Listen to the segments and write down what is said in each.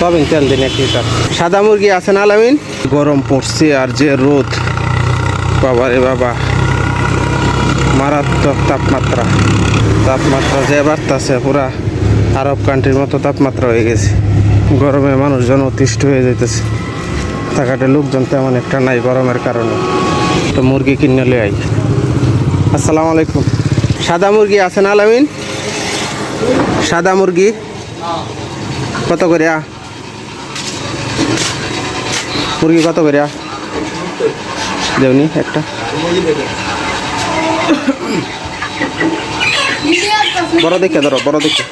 সাবিন তেল দিন এক লিটার। সাদা মুরগি আছে না, আলামিন? গরম পড়ছে আর যে রোদ। বাবা রে বাবা। মারাত্মক তাপমাত্রা। তাপমাত্রা যে বাড়তেছে, পুরা আরব কান্ট্রির মতো তাপমাত্রা হয়ে গেছে। গরমে মানুষজন অতিষ্ঠ হয়ে যাইতেছে। থাকাটে লোকজন তেমন একটা নাই গরমের কারণে। তো মুরগি কিনে লে আই আসসালামু আলাইকুম। সাদা মুরগি আছে না, আলামিন? সাদা মুরগি? কত করে মুরগি কত করে দেওনি একটা। বড় দেখে ধরো, বড় দেখে।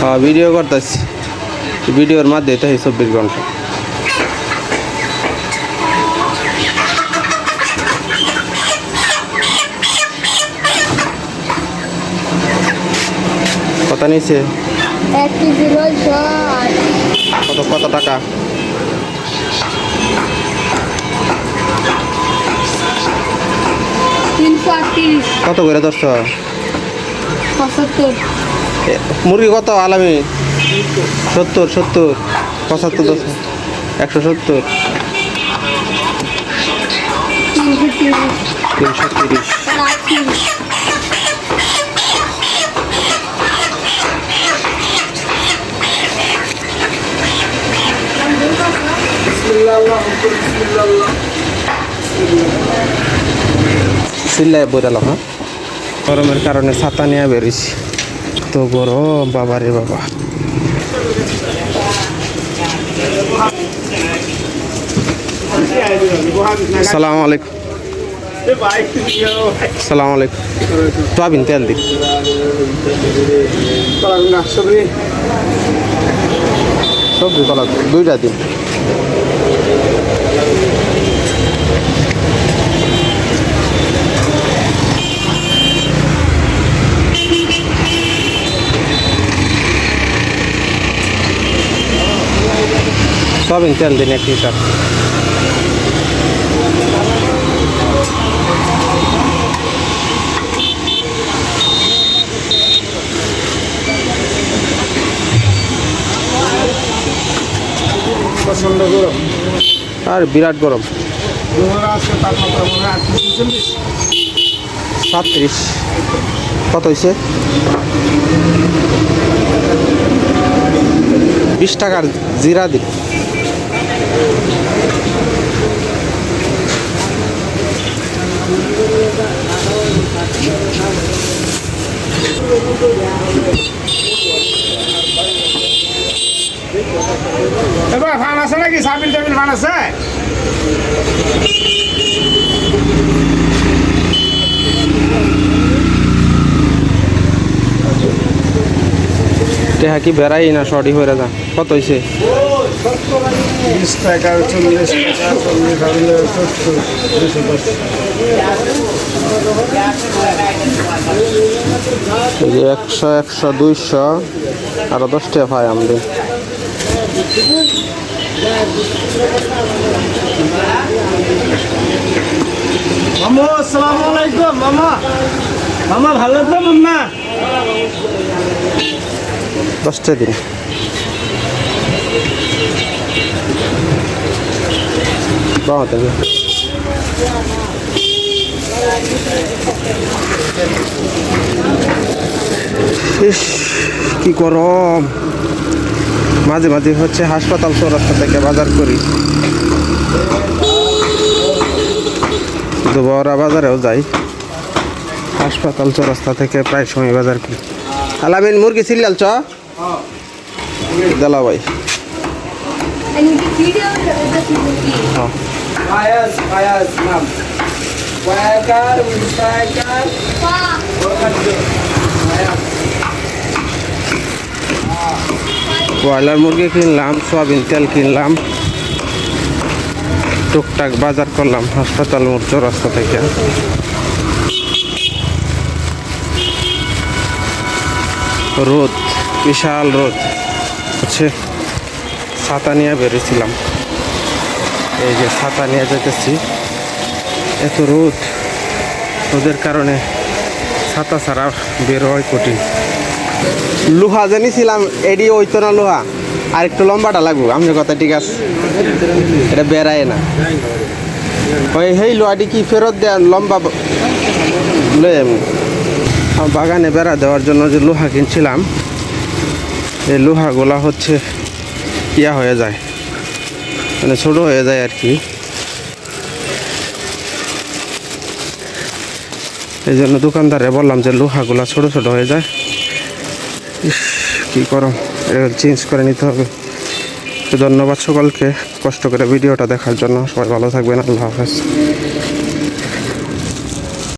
হ্যাঁ ভিডিও করতেছি। ভিডিওর মাধ্যমে তাই চব্বিশ ঘণ্টা। কত নিয়েছে? এক কেজি কত কত টাকা? কত করে পঁচাত্তর। মুরগি কত আলামি? সত্তর সত্তর পঁচাত্তর দশ একশো সত্তর। তিনশো তিরিশ। সিল্লায় বইরাল হ্যাঁ? গরমের কারণে ছাতা নিয়ে বেরিয়েছি। তো গরম বাবা রে বাবা। সালাম আলাইকুম। সালাম আলাইকুম। সোয়াবিন তেল দিন সবজি কলা দুইটা দিন সয়াবিন তেল দিন এক লিটার আর বিরাট গরম। তোমার আজকে তাপমাত্রা মনে হয় আটত্রিশ চল্লিশ। সাতত্রিশ। কত হয়েছে বিশ টাকার জিরা দিন এবার ফান আছে নাকি? সাবিন টাবিন বানাচ্ছে টেহা কি বেড়াই না শর্টি হয়ে যা? কত হয়েছে একশো একশো, দুইশো, আরও দশ টাকা পাই আমাদের। মামু আসসালামু আলাইকুম মামা। মামা ভালো তো মাম্মা দশটা দিন কি গরম। মাঝে মাঝে হচ্ছে হাসপাতাল চৌরাস্তা থেকে বাজার করি। দুবরা বাজারেও যাই। হাসপাতাল চৌরাস্তা থেকে প্রায় সময় বাজার করি। আলামিন মুরগি সিরিয়াল চ। দেলা ভাই ব্রয়লার মুরগি কিনলাম, সয়াবিন তেল কিনলাম। টুকটাক বাজার করলাম, হাসপাতাল মোড় চৌরাস্তা থেকে। রোদ, বিশাল রোদ। হচ্ছে ছাতা নিয়ে বেরিয়েছিলাম। এই যে ছাতা নিয়ে যেতেছি। এত রোদ, রোদের কারণে ছাতা ছাড়া বেরোয় কঠিন। লোহা জানিছিলাম এডি ওইতো না লোহা। আর একটু লম্বাটা লাগবো আপনার কথা ঠিক আছে এটা বেড়ায় না। ওই সেই লোহাটি কি ফেরত দেন লম্বা লয়ে। আমার বাগানে বেড়া দেওয়ার জন্য যে লোহা কিনছিলাম, এই লোহাগুলা হচ্ছে ইয়া হয়ে যায়। মানে ছোট হয়ে যায় আর কি। এই জন্য দোকানদারে বললাম যে লোহাগুলা ছোট ছোট হয়ে যায়। ইস, কী করো এটা চেঞ্জ করে নিতে হবে। তো ধন্যবাদ সকলকে কষ্ট করে ভিডিওটা দেখার জন্য। সবাই ভালো থাকবেন, আল্লাহ হাফেজ।